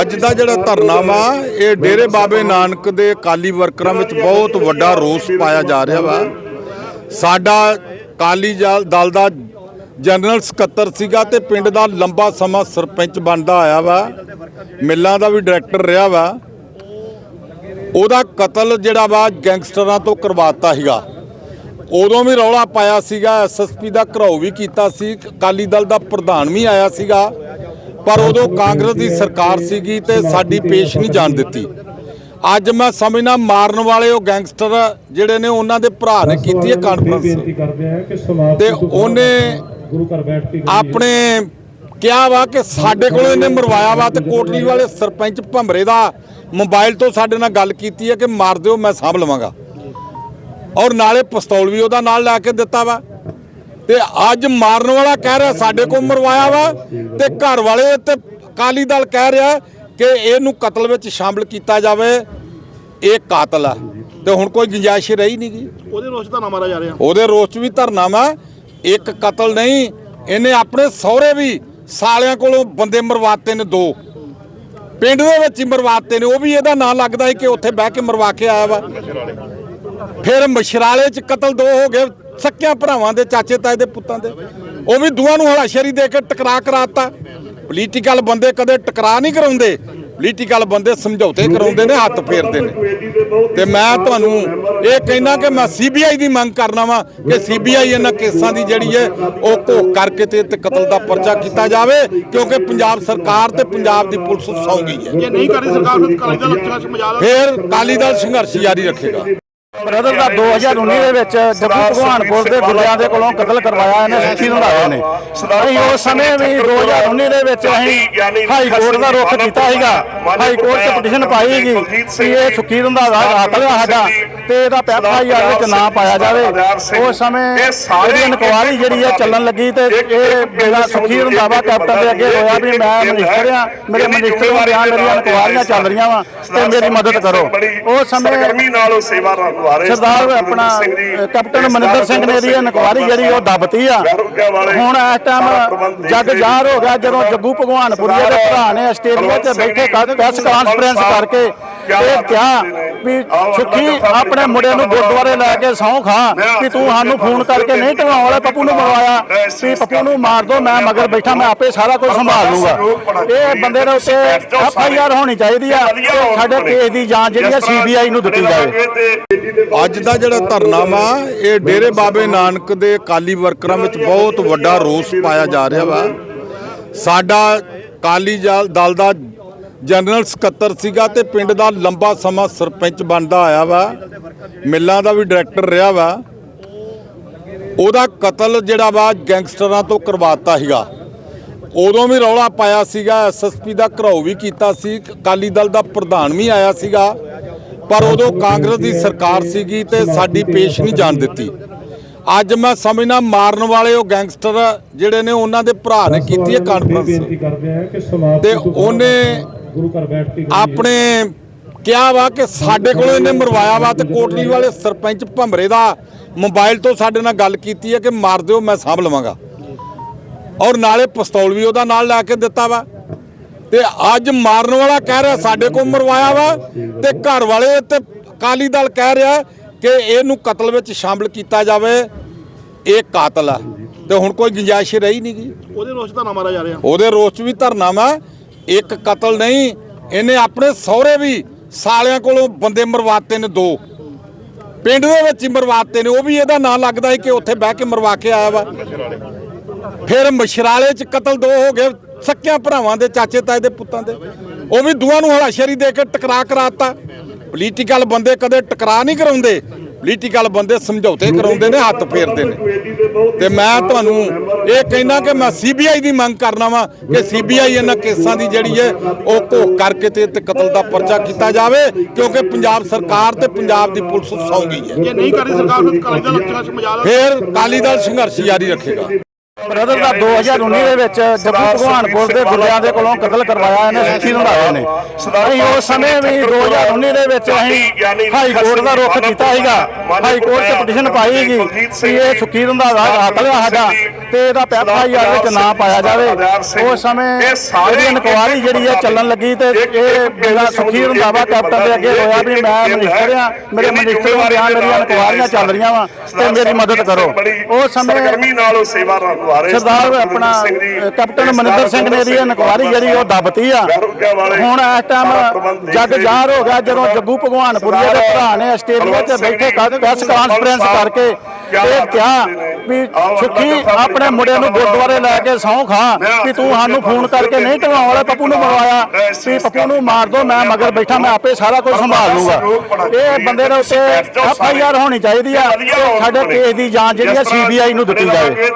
ਅੱਜ ਦਾ ਜਿਹੜਾ ਧਰਨਾ ਵਾ ਇਹ ਡੇਰੇ ਬਾਬੇ ਨਾਨਕ ਦੇ ਕਾਲੀ ਵਰਕਰਾਂ ਵਿੱਚ ਬਹੁਤ ਵੱਡਾ ਰੋਸ ਪਾਇਆ ਜਾ ਰਿਹਾ ਵਾ। ਸਾਡਾ ਕਾਲੀ ਜਲ- ਦਲ ਦਾ ਜਨਰਲ ਸਕੱਤਰ ਸੀਗਾ ਤੇ ਪਿੰਡ ਦਾ ਲੰਬਾ ਸਮਾਂ ਸਰਪੰਚ ਬਣਦਾ ਆਇਆ ਵਾ। ਮਿੱਲਾਂ ਦਾ ਵੀ ਡਾਇਰੈਕਟਰ ਰਿਹਾ ਵਾ। ਉਹਦਾ ਕਤਲ ਜਿਹੜਾ ਵਾ ਗੈਂਗਸਟਰਾਂ ਤੋਂ ਕਰਵਾਤਾ ਸੀਗਾ। ਉਦੋਂ ਵੀ ਰੌਲਾ ਪਾਇਆ ਸੀਗਾ ਐਸਐਸਪੀ ਦਾ ਘਰਾਓ ਵੀ ਕੀਤਾ ਸੀ, ਅਕਾਲੀ ਦਲ ਦਾ ਪ੍ਰਧਾਨ ਵੀ ਆਇਆ ਸੀਗਾ। ਪਰ ਉਦੋਂ ਕਾਂਗਰਸ ਦੀ ਸਰਕਾਰ ਸੀਗੀ ਤੇ ਸਾਡੀ ਪੇਸ਼ ਨਹੀਂ ਜਾਣ ਦਿੱਤੀ। ਅੱਜ ਮੈਂ ਸਮਝਣਾ ਮਾਰਨ ਵਾਲੇ ਉਹ ਗੈਂਗਸਟਰ ਜਿਹੜੇ ਨੇ ਉਹਨਾਂ ਦੇ ਭਰਾ ਨੇ ਕੀਤੀ ਹੈ ਕਾਨਫਰੰਸ ਤੇ ਉਹਨੇ ਆਪਣੇ ਕਿਹਾ ਵਾ ਕਿ ਸਾਡੇ ਕੋਲ ਇਹਨੇ ਮਰਵਾਇਆ ਵਾ ਤੇ ਕੋਟਲੀ ਵਾਲੇ ਸਰਪੰਚ ਭੰਬਰੇ ਦਾ ਮੋਬਾਈਲ ਤੋਂ ਸਾਡੇ ਨਾਲ ਗੱਲ ਕੀਤੀ ਹੈ ਕਿ ਮਾਰ ਦਿਓ, ਮੈਂ ਸਾਂਭ ਲਵਾਂਗਾ। ਔਰ ਨਾਲੇ ਪਿਸਤੌਲ ਵੀ ਉਹਦਾ ਨਾਲ ਲੈ ਕੇ ਦਿੱਤਾ ਵਾ। ਤੇ ਅੱਜ ਮਾਰਨ ਵਾਲਾ ਕਹਿ ਰਿਹਾ ਸਾਡੇ ਕੋਲ ਮਰਵਾਇਆ ਵਾ ਤੇ ਘਰ ਵਾਲੇ ਤੇ ਅਕਾਲੀ ਦਲ ਕਹਿ ਰਿਹਾ ਕਿ ਇਹਨੂੰ ਕਤਲ ਵਿੱਚ ਸ਼ਾਮਲ ਕੀਤਾ ਜਾਵੇ ਇਹ ਕਾਤਲ ਆ। ਤੇ ਹੁਣ ਕੋਈ ਗੁੰਜਾਇਸ਼ ਰਹੀ ਨਹੀਂ ਗੀ। ਉਹਦੇ ਰੋਸ਼ ਦਾ ਨਾ ਮਾਰਿਆ ਜਾ ਰਿਹਾ। ਉਹਦੇ ਰੋਸ 'ਚ ਵੀ ਧਰਨਾ ਵਾ ਇੱਕ ਕਤਲ ਨਹੀਂ ਇਹਨੇ ਆਪਣੇ ਸਹੁਰੇ ਵੀ ਸਾਲਿਆਂ ਕੋਲੋਂ ਬੰਦੇ ਮਰਵਾਤੇ ਨੇ ਦੋ। ਪਿੰਡ ਦੇ ਵਿੱਚ ਹੀ ਮਰਵਾਤੇ ਨੇ ਉਹ ਵੀ ਇਹਦਾ ਨਾਂ ਲੱਗਦਾ ਹੈ ਕਿ ਉੱਥੇ ਬਹਿ ਕੇ ਮਰਵਾ ਕੇ ਆਇਆ ਵਾ। ਫਿਰ ਮਸ਼ਰਾਲੇ 'ਚ ਕਤਲ ਦੋ ਹੋ ਗਏ ਸੱਕਿਆਂ ਭਰਾਵਾਂ ਦੇ ਚਾਚੇ ਤਾਏ ਦੇ ਪੁੱਤਾਂ ਦੇ। ਉਹ ਵੀ ਦੋਵਾਂ ਨੂੰ ਹਲਾਸ਼ੇਰੀ ਦੇ ਕੇ ਟਕਰਾ ਕਰਾਤਾ। ਪੋਲੀਟੀਕਲ ਬੰਦੇ ਕਦੇ ਟਕਰਾ ਨਹੀਂ ਕਰਾਉਂਦੇ। ਪੋਲੀਟੀਕਲ ਬੰਦੇ ਸਮਝੌਤੇ ਕਰਾਉਂਦੇ ਨੇ ਹੱਥ ਫੇਰਦੇ ਨੇ। ਤੇ ਮੈਂ ਤੁਹਾਨੂੰ ਇਹ ਕਹਿਣਾ ਕਿ ਮੈਂ ਸੀਬੀਆਈ ਦੀ ਮੰਗ ਕਰਨਾ ਵਾਂ ਕਿ ਸੀਬੀਆਈ ਇਹਨਾਂ ਕੇਸਾਂ ਦੀ ਜਿਹੜੀ ਹੈ ਉਹ ਘੋਖ ਕਰਕੇ ਤੇ ਤੇ ਕਤਲ ਦਾ ਪਰਚਾ ਕੀਤਾ ਜਾਵੇ ਕਿਉਂਕਿ ਪੰਜਾਬ ਸਰਕਾਰ ਤੇ ਪੰਜਾਬ ਦੀ ਪੁਲਿਸ ਸੌਂ ਗਈ ਹੈ। ਜੇ ਨਹੀਂ ਕਰਦੀ ਸਰਕਾਰ ਫਿਰ ਕਾਲੀ ਦਲ ਸੰਘਰਸ਼ ਜਾਰੀ ਰੱਖੇਗਾ। ਬ੍ਰਦਰ ਦਾ 2019 ਦੇ ਵਿੱਚ ਜੱਗੂ ਭਗਵਾਨਪੁਰ ਦੇ ਗੁੱਲਿਆਂ ਦੇ ਕੋਲੋਂ ਕਤਲ ਕਰਵਾਇਆ ਇਹਨੇ ਸਿੱਖੀ ਰੰਧਾਵੇ ਨੇ। ਅਸੀਂ ਉਸ ਸਮੇਂ ਵੀ 2019 ਦੇ ਵਿੱਚ ਅਸੀਂ ਹਾਈ ਕੋਰਟ ਦਾ ਰੁਖ ਕੀਤਾ ਸੀਗਾ। ਹਾਈ ਕੋਰਟ 'ਚ ਪਟੀਸ਼ਨ ਪਾਈ ਸੀਗੀ ਕਿ ਇਹ ਸੁੱਖੀ ਰੰਧਾਵਾ ਕਾਤਲ ਆ ਸਾਡਾ। ਤੇ ਇਹਦਾ ਐਫਆਈਆਰ ਵਿੱਚ ਨਾਂ ਪਾਇਆ ਜਾਵੇ। ਉਸ ਸਮੇਂ ਇਹਦੀ ਇਨਕੁਆਰੀ ਜਿਹੜੀ ਹੈ ਚੱਲਣ ਲੱਗੀ ਤੇ ਇਹ ਮੇਰਾ ਸੁੱਖੀ ਰੰਧਾਵਾ ਕੈਪਟਨ ਦੇ ਅੱਗੇ ਹੋਇਆ ਵੀ ਮੈਂ ਮਨਿਸਟਰ ਆ ਮੇਰੇ ਮਨਿਸਟਰ ਬਿਆਨ ਮੇਰੀਆਂ ਇਨਕੁਆਰੀਆਂ ਚੱਲ ਰਹੀਆਂ ਵਾ ਤੇ ਮੇਰੀ ਮਦਦ ਕਰੋ। ਉਸ ਸਮੇਂ ਗਰਮੀ ਨਾਲ ਉਹ ਸੇਵਾ ਨਿਭਾ ਸਰਦਾਰ ਆਪਣਾ ਕੈਪਟਨ ਮਨਿੰਦਰ ਸਿੰਘ ਨੇ ਇਹਦੀ ਇਨਕੁਆਰੀ ਜਿਹੜੀ ਉਹ ਦੱਬਤੀ ਆ। ਹੁਣ ਇਸ ਟਾਈਮ ਜੱਗ ਜ਼ਾਹਰ ਹੋ ਗਿਆ ਜਦੋਂ ਜੱਗੂ ਭਗਵਾਨਪੁਰੀਏ ਦੇ ਭਰਾ ਨੇ ਆਸਟ੍ਰੇਲੀਆ 'ਚ ਬੈਠੇ ਪ੍ਰੈਸ ਕਾਨਫਰੰਸ ਕਰਕੇ ਇਹ ਕਿਹਾ ਵੀ ਸੁੱਖੀ ਆਪਣੇ ਮੁੰਡੇ ਨੂੰ ਗੁਰਦੁਆਰੇ ਲੈ ਕੇ ਸਹੁੰ ਖਾ ਵੀ ਤੂੰ ਸਾਨੂੰ ਫੋਨ ਕਰਕੇ ਨਹੀਂ ਢਵਾਉਣ ਵਾਲੇ ਪੱਪੂ ਨੂੰ ਮਰਵਾਇਆ ਵੀ ਪੱਪੂ ਨੂੰ ਮਾਰ ਦੋ ਮੈਂ ਮਗਰ ਬੈਠਾ ਮੈਂ ਆਪੇ ਸਾਰਾ ਕੁਝ ਸੰਭਾਲ ਲੂੰਗਾ। ਇਹ ਬੰਦੇ ਦੇ ਉੱਤੇ ਐਫ ਆਈ ਆਰ ਹੋਣੀ ਚਾਹੀਦੀ ਆ ਤੇ ਸਾਡੇ ਕੇਸ ਦੀ ਜਾਂਚ ਜਿਹੜੀ ਆ ਸੀਬੀਆਈ ਨੂੰ ਦਿੱਤੀ ਜਾਵੇ। ਅੱਜ ਦਾ ਜਿਹੜਾ ਧਰਨਾ ਵਾ ਇਹ ਡੇਰੇ ਬਾਬੇ ਨਾਨਕ ਦੇ ਕਾਲੀ ਵਰਕਰਾਂ ਵਿੱਚ ਬਹੁਤ ਵੱਡਾ ਰੋਸ ਪਾਇਆ ਜਾ ਰਿਹਾ ਵਾ। ਸਾਡਾ ਕਾਲੀ ਜਲ- ਦਲ ਦਾ ਜਨਰਲ ਸਕੱਤਰ ਸੀਗਾ ਤੇ ਪਿੰਡ ਦਾ ਲੰਬਾ ਸਮਾਂ ਸਰਪੰਚ ਬਣਦਾ ਆਇਆ ਵਾ। ਮਿੱਲਾਂ ਦਾ ਵੀ ਡਾਇਰੈਕਟਰ ਰਿਹਾ ਵਾ। ਉਹਦਾ ਕਤਲ ਜਿਹੜਾ ਵਾ ਗੈਂਗਸਟਰਾਂ ਤੋਂ ਕਰਵਾਤਾ ਸੀਗਾ। ਉਦੋਂ ਵੀ ਰੌਲਾ ਪਾਇਆ ਸੀਗਾ ਐਸਐਸਪੀ ਦਾ ਘਰਾਓ ਵੀ ਕੀਤਾ ਸੀ ਅਕਾਲੀ ਦਲ ਦਾ ਪ੍ਰਧਾਨ ਵੀ ਆਇਆ ਸੀਗਾ। ਪਰ ਉਦੋਂ ਕਾਂਗਰਸ ਦੀ ਸਰਕਾਰ ਸੀਗੀ ਤੇ ਸਾਡੀ ਪੇਸ਼ ਨਹੀਂ ਜਾਣ ਦਿੱਤੀ। ਅੱਜ ਮੈਂ ਸਮਝਣਾ ਮਾਰਨ ਵਾਲੇ ਉਹ ਗੈਂਗਸਟਰ ਜਿਹੜੇ ਨੇ ਉਹਨਾਂ ਦੇ ਭਰਾ ਨੇ ਕੀਤੀ ਹੈ ਕਾਨਫਰੰਸ ਤੇ ਉਹਨੇ ਗੁਰੂ ਘਰ ਬੈਠ ਕੇ। ਆਪਣੇ ਕਿਹਾ ਵਾ ਕਿ ਸਾਡੇ ਕੋਲ ਇਹਨੇ ਮਰਵਾਇਆ ਵਾ ਤੇ ਕੋਟਲੀ ਵਾਲੇ ਸਰਪੰਚ ਭੰਬਰੇ ਦਾ ਮੋਬਾਈਲ ਤੋਂ ਸਾਡੇ ਨਾਲ ਗੱਲ ਕੀਤੀ ਹੈ ਕਿ ਮਾਰ ਦਿਓ ਮੈਂ ਸਾਂਭ ਲਵਾਂਗਾ। ਔਰ ਨਾਲੇ ਪਿਸਤੌਲ ਵੀ ਉਹਦਾ ਨਾਲ ਲੈ ਕੇ ਦਿੱਤਾ ਵਾ। ਤੇ ਅੱਜ ਮਾਰਨ ਵਾਲਾ ਕਹਿ ਰਿਹਾ ਸਾਡੇ ਕੋਲ ਮਰਵਾਇਆ ਵਾ ਤੇ ਘਰ ਵਾਲੇ ਤੇ ਅਕਾਲੀ ਦਲ ਕਹਿ ਰਿਹਾ ਕਿ ਇਹਨੂੰ ਕਤਲ ਵਿੱਚ ਸ਼ਾਮਲ ਕੀਤਾ ਜਾਵੇ। ਇਹ ਕਾਤਲ ਆ। ਤੇ ਹੁਣ ਕੋਈ ਗੁੰਜਾਇਸ਼ ਰਹੀ ਨਹੀਂ ਗੀ। ਉਹਦੇ ਰੋਸ਼ ਦਾ ਨਾ ਮਾਰਿਆ ਜਾ ਰਿਹਾ। ਉਹਦੇ ਰੋਸ 'ਚ ਵੀ ਧਰਨਾ ਵਾ। ਇੱਕ ਕਤਲ ਨਹੀਂ, ਇਹਨੇ ਆਪਣੇ ਸਹੁਰੇ ਵੀ ਸਾਲਿਆਂ ਕੋਲੋਂ ਬੰਦੇ ਮਰਵਾਤੇ ਨੇ ਦੋ। ਪਿੰਡ ਦੇ ਵਿੱਚ ਹੀ ਮਰਵਾਤੇ ਨੇ, ਉਹ ਵੀ ਇਹਦਾ ਨਾਂ ਲੱਗਦਾ ਹੈ ਕਿ ਉੱਥੇ ਬਹਿ ਕੇ ਮਰਵਾ ਕੇ ਆਇਆ ਵਾ। ਫਿਰ ਮਸ਼ਰਾਲੇ 'ਚ ਕਤਲ ਦੋ ਹੋ ਗਏ, ਸੱਕਿਆਂ ਭਰਾਵਾਂ ਦੇ, ਚਾਚੇ ਤਾਏ ਦੇ, ਪੁੱਤਾਂ ਦੇ। ਉਹ ਵੀ ਦੋਵਾਂ ਨੂੰ ਹਲਾਸ਼ੇਰੀ ਦੇ ਕੇ ਟਕਰਾ ਕਰਾਤਾ। ਪੋਲੀਟੀਕਲ ਬੰਦੇ ਕਦੇ ਟਕਰਾ ਨਹੀਂ ਕਰਾਉਂਦੇ। ਪੋਲੀਟੀਕਲ ਬੰਦੇ ਸਮਝੌਤੇ ਕਰਾਉਂਦੇ ਨੇ ਹੱਥ ਫੇਰਦੇ ਨੇ। ਤੇ ਮੈਂ ਤੁਹਾਨੂੰ ਇਹ ਕਹਿਣਾ ਕਿ ਮੈਂ ਸੀਬੀਆਈ ਦੀ ਮੰਗ ਕਰਨਾ ਵਾਂ ਕਿ ਸੀਬੀਆਈ ਇਹਨਾਂ ਕੇਸਾਂ ਦੀ ਜਿਹੜੀ ਹੈ ਉਹ ਘੋਖ ਕਰਕੇ ਤੇ ਤੇ ਕਤਲ ਦਾ ਪਰਚਾ ਕੀਤਾ ਜਾਵੇ ਕਿਉਂਕਿ ਪੰਜਾਬ ਸਰਕਾਰ ਤੇ ਪੰਜਾਬ ਦੀ ਪੁਲਿਸ ਸੌਂ ਗਈ ਹੈ। ਜੇ ਨਹੀਂ ਕਰਦੀ ਸਰਕਾਰ ਫਿਰ ਕਾਲੀ ਦਲ ਸੰਘਰਸ਼ ਜਾਰੀ ਰੱਖੇਗਾ। ਬ੍ਰਦਰ ਦਾ 2019 ਦੇ ਵਿੱਚ ਜੱਗੂ ਭਗਵਾਨਪੁਰ ਦੇ ਗੁਰਦਿਆਂ ਦੇ ਕੋਲੋਂ ਕਤਲ ਕਰਵਾਇਆ ਇਹਨੇ ਸਿੱਖੀ ਰੰਧਾਵੇ ਨੇ। ਅਸੀਂ ਉਸ ਸਮੇਂ ਵੀ 2019 ਦੇ ਵਿੱਚ ਅਸੀਂ ਹਾਈ ਕੋਰਟ ਦਾ ਰੁਖ ਕੀਤਾ ਸੀਗਾ। ਹਾਈ ਕੋਰਟ 'ਚ ਪਟੀਸ਼ਨ ਪਾਈ ਸੀਗੀ ਕਿ ਇਹ ਸੁੱਖੀ ਰੰਧਾਵਾ ਕਾਤਲ ਆ ਸਾਡਾ ਤੇ ਇਹਦਾ ਪੈਪਾ ਯਾਰ ਵਿੱਚ ਨਾਂ ਪਾਇਆ ਜਾਵੇ। ਉਸ ਸਮੇਂ ਇਹਦੀ ਇਨਕੁਆਰੀ ਜਿਹੜੀ ਹੈ ਚੱਲਣ ਲੱਗੀ ਤੇ ਇਹ ਮੇਰਾ ਸੁੱਖੀ ਰੰਧਾਵਾ ਕੈਪਟਨ ਦੇ ਅੱਗੇ ਹੋਇਆ ਵੀ ਮੈਂ ਮਿਨਿਸਟਰ ਆ ਮੇਰੇ ਮਿਨਿਸਟਰ ਨੂੰ ਬਿਆਨ ਮੇਰੀਆਂ ਇਨਕੁਆਰੀਆਂ ਚੱਲ ਰਹੀਆਂ ਵਾ ਤੇ ਮੇਰੀ ਮਦਦ ਕਰੋ। ਉਸ ਸਮੇਂ ਸਰਗਰਮੀ ਨਾਲ ਉਹ ਸੇਵਾ ਨਿਭਾ ਰਹੇ ਸਰਦਾਰ ਆਪਣਾ ਕੈਪਟਨ ਮਨਿੰਦਰ ਸਿੰਘ ਨੇ ਇਹਦੀ ਇਨਕੁਆਰੀ ਜਿਹੜੀ ਉਹ ਦੱਬਤੀ ਆ। ਹੁਣ ਇਸ ਟਾਈਮ ਜੱਗ ਜ਼ਾਹਰ ਹੋ ਗਿਆ ਜਦੋਂ ਜੱਗੂ ਭਗਵਾਨਪੁਰੀਏ ਦੇ ਭਰਾ ਨੇ ਆਸਟ੍ਰੇਲੀਆ 'ਚ ਬੈਠੇ ਪ੍ਰੈਸ ਕਾਨਫਰੰਸ ਕਰਕੇ ਇਹ ਕਿਹਾ ਵੀ ਸੁਖੀ ਆਪਣੇ ਮੁੰਡੇ ਨੂੰ ਗੁਰਦੁਆਰੇ ਲੈ ਕੇ ਸਹੁੰ ਖਾ ਵੀ ਤੂੰ ਸਾਨੂੰ ਫੋਨ ਕਰਕੇ ਨਹੀਂ ਢਵਾਉਣ ਵਾਲਾ ਪੱਪੂ ਨੂੰ ਮਰਵਾਇਆ ਵੀ ਪੱਪੂ ਨੂੰ ਮਾਰ ਦੋ ਮੈਂ ਮਗਰ ਬੈਠਾ ਮੈਂ ਆਪੇ ਸਾਰਾ ਕੁਝ ਸੰਭਾਲ ਲੂੰਗਾ। ਇਹ ਬੰਦੇ ਦੇ ਉੱਤੇ ਐਫ ਆਈ ਆਰ ਹੋਣੀ ਚਾਹੀਦੀ ਆ ਸਾਡੇ ਕੇਸ ਦੀ ਜਾਂਚ ਜਿਹੜੀ ਆ ਸੀਬੀਆਈ ਨੂੰ ਦਿੱਤੀ ਜਾਵੇ